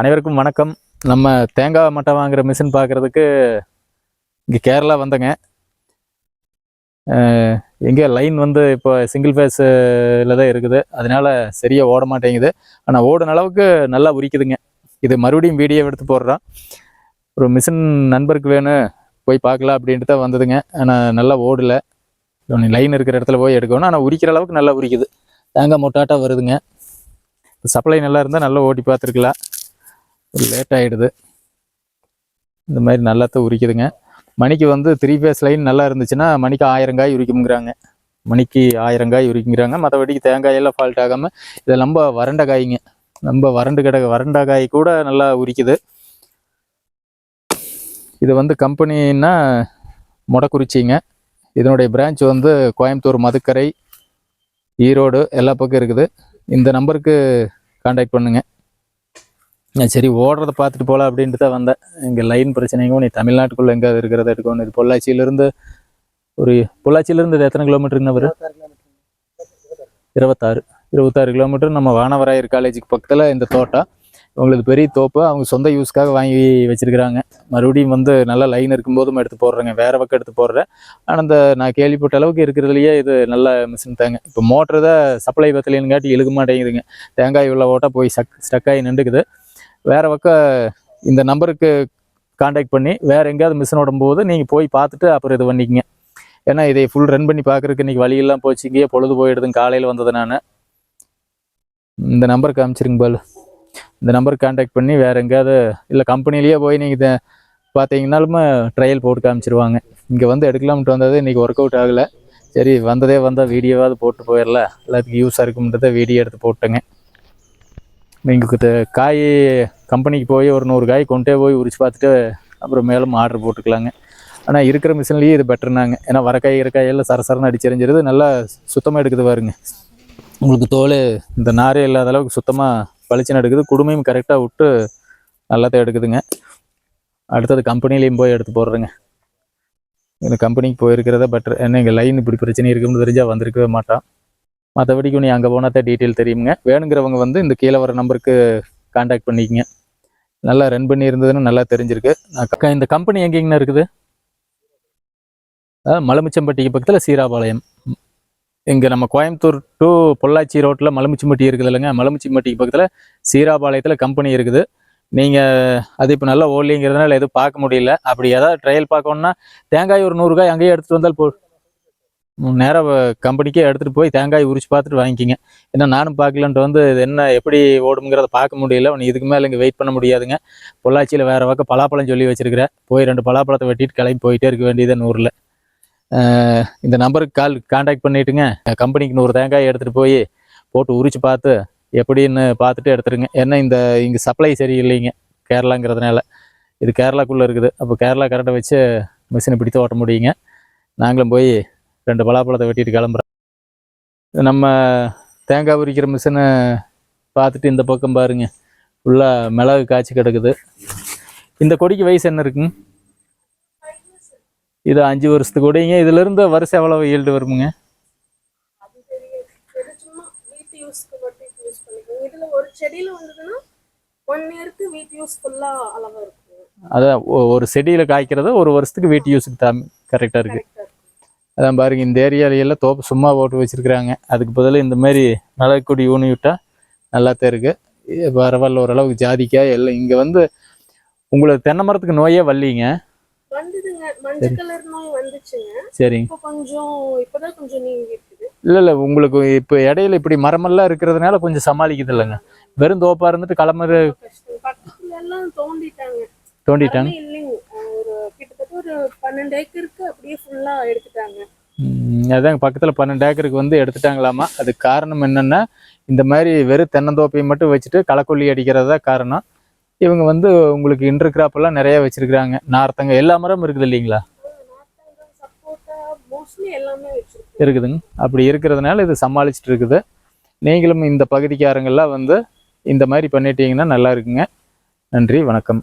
அனைவருக்கும் வணக்கம். நம்ம தேங்காய் மட்டை வாங்குற மிஷின் பார்க்குறதுக்கு இங்கே கேரளா வந்தேங்க. எங்கே லைன் வந்து இப்போ சிங்கிள் ஃபேஸில் தான் இருக்குது. அதனால சரியாக ஓட மாட்டேங்குது. ஆனால் ஓடின அளவுக்கு நல்லா உரிக்குதுங்க. இது மறுபடியும் வீடியோ எடுத்து போடுறோம் ஒரு மிஷின் நண்பருக்கு வேணும் போய் பார்க்கலாம் அப்படின்ட்டு தான் வந்ததுங்க. ஆனால் நல்லா ஓடலை. லைன் இருக்கிற இடத்துல போய் எடுக்கணும். ஆனால் உரிக்கிற அளவுக்கு நல்லா உரிக்குது. தேங்காய் மொட்டாட்டாக வருதுங்க. சப்ளை நல்லா இருந்தால் நல்லா ஓட்டி பார்த்துருக்கலாம். லேட் ஆகிடுது இந்த மாதிரி நல்லா தான் உரிக்குதுங்க. மணிக்கு வந்து த்ரீ ஃபேஸ் லைன் நல்லா இருந்துச்சுன்னா மணிக்கு ஆயிரம் காய் உரிக்குங்கிறாங்க மணிக்கு ஆயிரம் காய் உரிக்குங்கிறாங்க மற்றபடிக்கு தேங்காயெல்லாம் ஃபால்ட் ஆகாமல் இதை ரொம்ப வறண்ட காய்ங்க. ரொம்ப வறண்டு கிடக்க வறண்ட காய் கூட நல்லா உரிக்குது. இது வந்து கம்பெனின்னா மொடக்குறிச்சிங்க. இதனுடைய பிரான்ச் வந்து கோயம்புத்தூர் மதுக்கரை ஈரோடு எல்லா பக்கம் இருக்குது. இந்த நம்பருக்கு காண்டாக்ட் பண்ணுங்கள் சரி ஓடுறத பார்த்துட்டு போகலாம் அப்படின்ட்டு தான் வந்தேன். இங்கே லைன் பிரச்சனைக்கும் நீ தமிழ்நாட்டுக்குள்ளே எங்கே இருக்கிறத எடுக்கணும். இது பொள்ளாச்சியிலேருந்து ஒரு பொள்ளாச்சியிலேருந்து இது எத்தனை கிலோமீட்டர் வரும்? இருபத்தாறு. இருபத்தாறு கிலோமீட்டர் நம்ம வானவராயர் காலேஜுக்கு பக்கத்தில் இந்த தோட்டம். இவங்களுக்கு பெரிய தோப்பு. அவங்க சொந்த யூஸ்க்காக வாங்கி வச்சிருக்கிறாங்க. மறுபடியும் வந்து நல்லா லைன் இருக்கும்போதும் எடுத்து போடுறேங்க. வேறு பக்கம் எடுத்து போடுறேன். ஆனால் இந்த நான் கேள்விப்பட்ட அளவுக்கு இருக்கிறதுலையே இது நல்ல மிஷின் தாங்க இப்போ மோட்டர் தான் சப்ளை பத்தலைங்காட்டி இழுக்க மாட்டேங்குதுங்க. தேங்காய் உள்ள ஓட்டா போய் சக் ஸ்டக் ஆகி நின்றுக்குது. வேறு பக்கம் இந்த நம்பருக்கு காண்டாக்ட் பண்ணி வேறு எங்கேயாவது மிஷின் ஓடும்போது நீங்கள் போய் பார்த்துட்டு அப்புறம் இது பண்ணிக்கங்க. ஏன்னா இதை ஃபுல் ரன் பண்ணி பார்க்குறதுக்கு இன்றைக்கி வழியெல்லாம் போச்சு. இங்கேயே பொழுது போயிடுதுங்க காலையில் வந்தது நான். இந்த நம்பருக்கு அனுப்பிச்சிருங்க பால். இந்த நம்பருக்கு காண்டாக்ட் பண்ணி வேறு எங்கேயாவது இல்லை கம்பெனிலேயே போய் நீங்கள் இதை பார்த்தீங்கன்னாலுமே ட்ரையல் போட்டு காமிச்சிருவாங்க. இங்கே வந்து எடுக்கலாம்ட்டு வந்தது இன்றைக்கி ஒர்க் அவுட் ஆகலை. சரி வந்ததே வந்தால் வீடியோவாவது போட்டு போயிடலாம் எல்லாத்துக்கும் யூஸாக இருக்கும்ன்றதை வீடியோ எடுத்து போட்டேங்க நீங்கள் காய் கம்பெனிக்கு போய் ஒரு நூறு காய் கொண்டே போய் உரிச்சு பார்த்துட்டு அப்புறம் மேலும் ஆர்டர் போட்டுக்கலாங்க. ஆனால் இருக்கிற மிஷின்லேயே இது பெட்டர்னாங்க ஏன்னா வர காய் இருக்காய் எல்லாம் சரசரன்னு அடிச்செறிஞ்சிருது நல்லா சுத்தமாக எடுக்குது பாருங்க. உங்களுக்கு தோல் இந்த நாரே இல்லாத அளவுக்கு சுத்தமாக பளிச்சுன்னு எடுக்குது. குடுமையும் கரெக்டாக விட்டு நல்லா தான் எடுக்குதுங்க. அடுத்தது கம்பெனிலையும் போய் எடுத்து போடுறேங்க. இந்த கம்பெனிக்கு போயிருக்கிறத பெட்டர் ஏன்னா இங்கே லைன் இப்படி பிரச்சனை இருக்குன்னு தெரிஞ்சால் வந்திருக்கவே மாட்டான். மற்றபடிக்கு நீ அங்கே போனால் தான் டீட்டெயில் தெரியுங்க வேணுங்கிறவங்க வந்து இந்த கீழே வர நம்பருக்கு காண்டாக்ட் பண்ணிக்கங்க. நல்லா ரன் பண்ணி இருந்ததுன்னு நல்லா தெரிஞ்சிருக்கு. நான் இந்த கம்பெனி எங்கேங்கண்ணா இருக்குது? அதாவது மலமிச்சம்பட்டிக்கு பக்கத்தில் சீராபாளையம். இங்கே நம்ம கோயம்புத்தூர் டு பொள்ளாச்சி ரோட்டில் மலமிச்சம்பட்டி இருக்குது இல்லைங்க. மலமிச்சம்பட்டிக்கு பக்கத்தில் சீராபாளையத்தில் கம்பெனி இருக்குது. நீங்கள் அது இப்போ நல்லா ஓடலிங்கிறதுனால எதுவும் பார்க்க முடியல. அப்படி ஏதாவது ட்ரையல் பார்க்கணுன்னா தேங்காய் ஒரு நூறு காய் அங்கேயே எடுத்துகிட்டு வந்தால் போ நேராக கம்பெனிக்கே எடுத்துகிட்டு போய் தேங்காய் உரிச்சு பார்த்துட்டு வாங்கிக்கிங்க. ஏன்னா நானும் பார்க்கலன்ட்டு வந்து இது என்ன எப்படி ஓடுங்கிறத பார்க்க முடியல. உனக்கு இதுக்கு மேலே இங்கே வெயிட் பண்ண முடியாதுங்க. பொள்ளாச்சியில் வேறு பக்கம் பலாப்பழம் சொல்லி வச்சுருக்கிறேன் போய் ரெண்டு பலாப்பழத்தை வெட்டிட்டு கிளம்பி போயிட்டே இருக்க வேண்டியது நூறில் இந்த நம்பருக்கு கால் காண்டாக்ட் பண்ணிட்டுங்க. கம்பெனிக்கு நூறு தேங்காய் எடுத்துகிட்டு போய் போட்டு உரிச்சு பார்த்து எப்படின்னு பார்த்துட்டு எடுத்துருங்க. ஏன்னா இந்த இங்கே சப்ளை சரியில்லைங்க கேரளாங்கிறதுனால. இது கேரளாக்குள்ளே இருக்குது. அப்போ கேரளா கரெக்டாக வச்சு மிஷினை பிடித்து ஓட்ட முடியுங்க. நாங்களும் போய் ரெண்டு பலாப்பழத்தை வெட்டிட்டு கிளம்புறோம் நம்ம தேங்காய் உரிக்கிற மிஷினை பார்த்துட்டு இந்த பக்கம் பாருங்க. ஃபுல்லாக மிளகு காய்ச்சி கிடக்குது. இந்த கொடிக்கு வயசு என்ன இருக்குங்க? இது அஞ்சு வருஷத்துக்கு கொடிங்க இதுலேருந்து வருஷம் எவ்வளோ ஈல்டு வருமுங்க? அதான் ஒரு செடியில் காய்க்கிறது ஒரு வருஷத்துக்கு வீட்டு யூஸுக்கு தான் கரெக்டாக இருக்குது அதான் பாருங்க இந்த ஏரியாலையெல்லாம் தோப்பு சும்மா போட்டு வச்சிருக்கிறாங்க. அதுக்கு பதிலா இந்த மாதிரி மிளகுக்கொடி ஊனி விட்டா நல்லா இது பரவாயில்ல ஓரளவுக்கு ஜாதிக்காய் எல்லாம் இங்கே வந்து உங்களுக்கு தென்னை மரத்துக்கு நோயே வரலீங்க. சரிங்க இல்லை இல்லை உங்களுக்கு இப்போ இடையில இப்படி மரமெல்லாம் இருக்கிறதுனால கொஞ்சம் சமாளிக்குது இல்லைங்க. வெறும் தோப்பா இருந்துட்டு கிளம்புற தோண்டிட்டாங்க. தோண்டிட்டாங்க. கிட்டத்தட்ட ஒரு பன்னெண்டு ஏக்கருக்கு அப்படியே ஃபுல்லா எடுத்துட்டாங்க அதான் பக்கத்தில் பன்னெண்டு ஏக்கருக்கு வந்து எடுத்துட்டாங்களாமா? அதுக்கு காரணம் என்னென்னா இந்த மாதிரி வெறும் தென்னந்தோப்பையை மட்டும் வச்சுட்டு களக்கொல்லி அடிக்கிறதா காரணம். இவங்க வந்து உங்களுக்கு இன்டர் கிராப்பெல்லாம் நிறைய வச்சிருக்கிறாங்க. நார்த்தங்க எல்லா மரமும் இருக்குது இல்லைங்களா? இருக்குதுங்க. அப்படி இருக்கிறதுனால இது சமாளிச்சுட்டு இருக்குது. நீங்களும் இந்த பகுதிக்காரங்கள்லாம் வந்து இந்த மாதிரி பண்ணிட்டீங்கன்னா நல்லா இருக்குங்க. நன்றி வணக்கம்.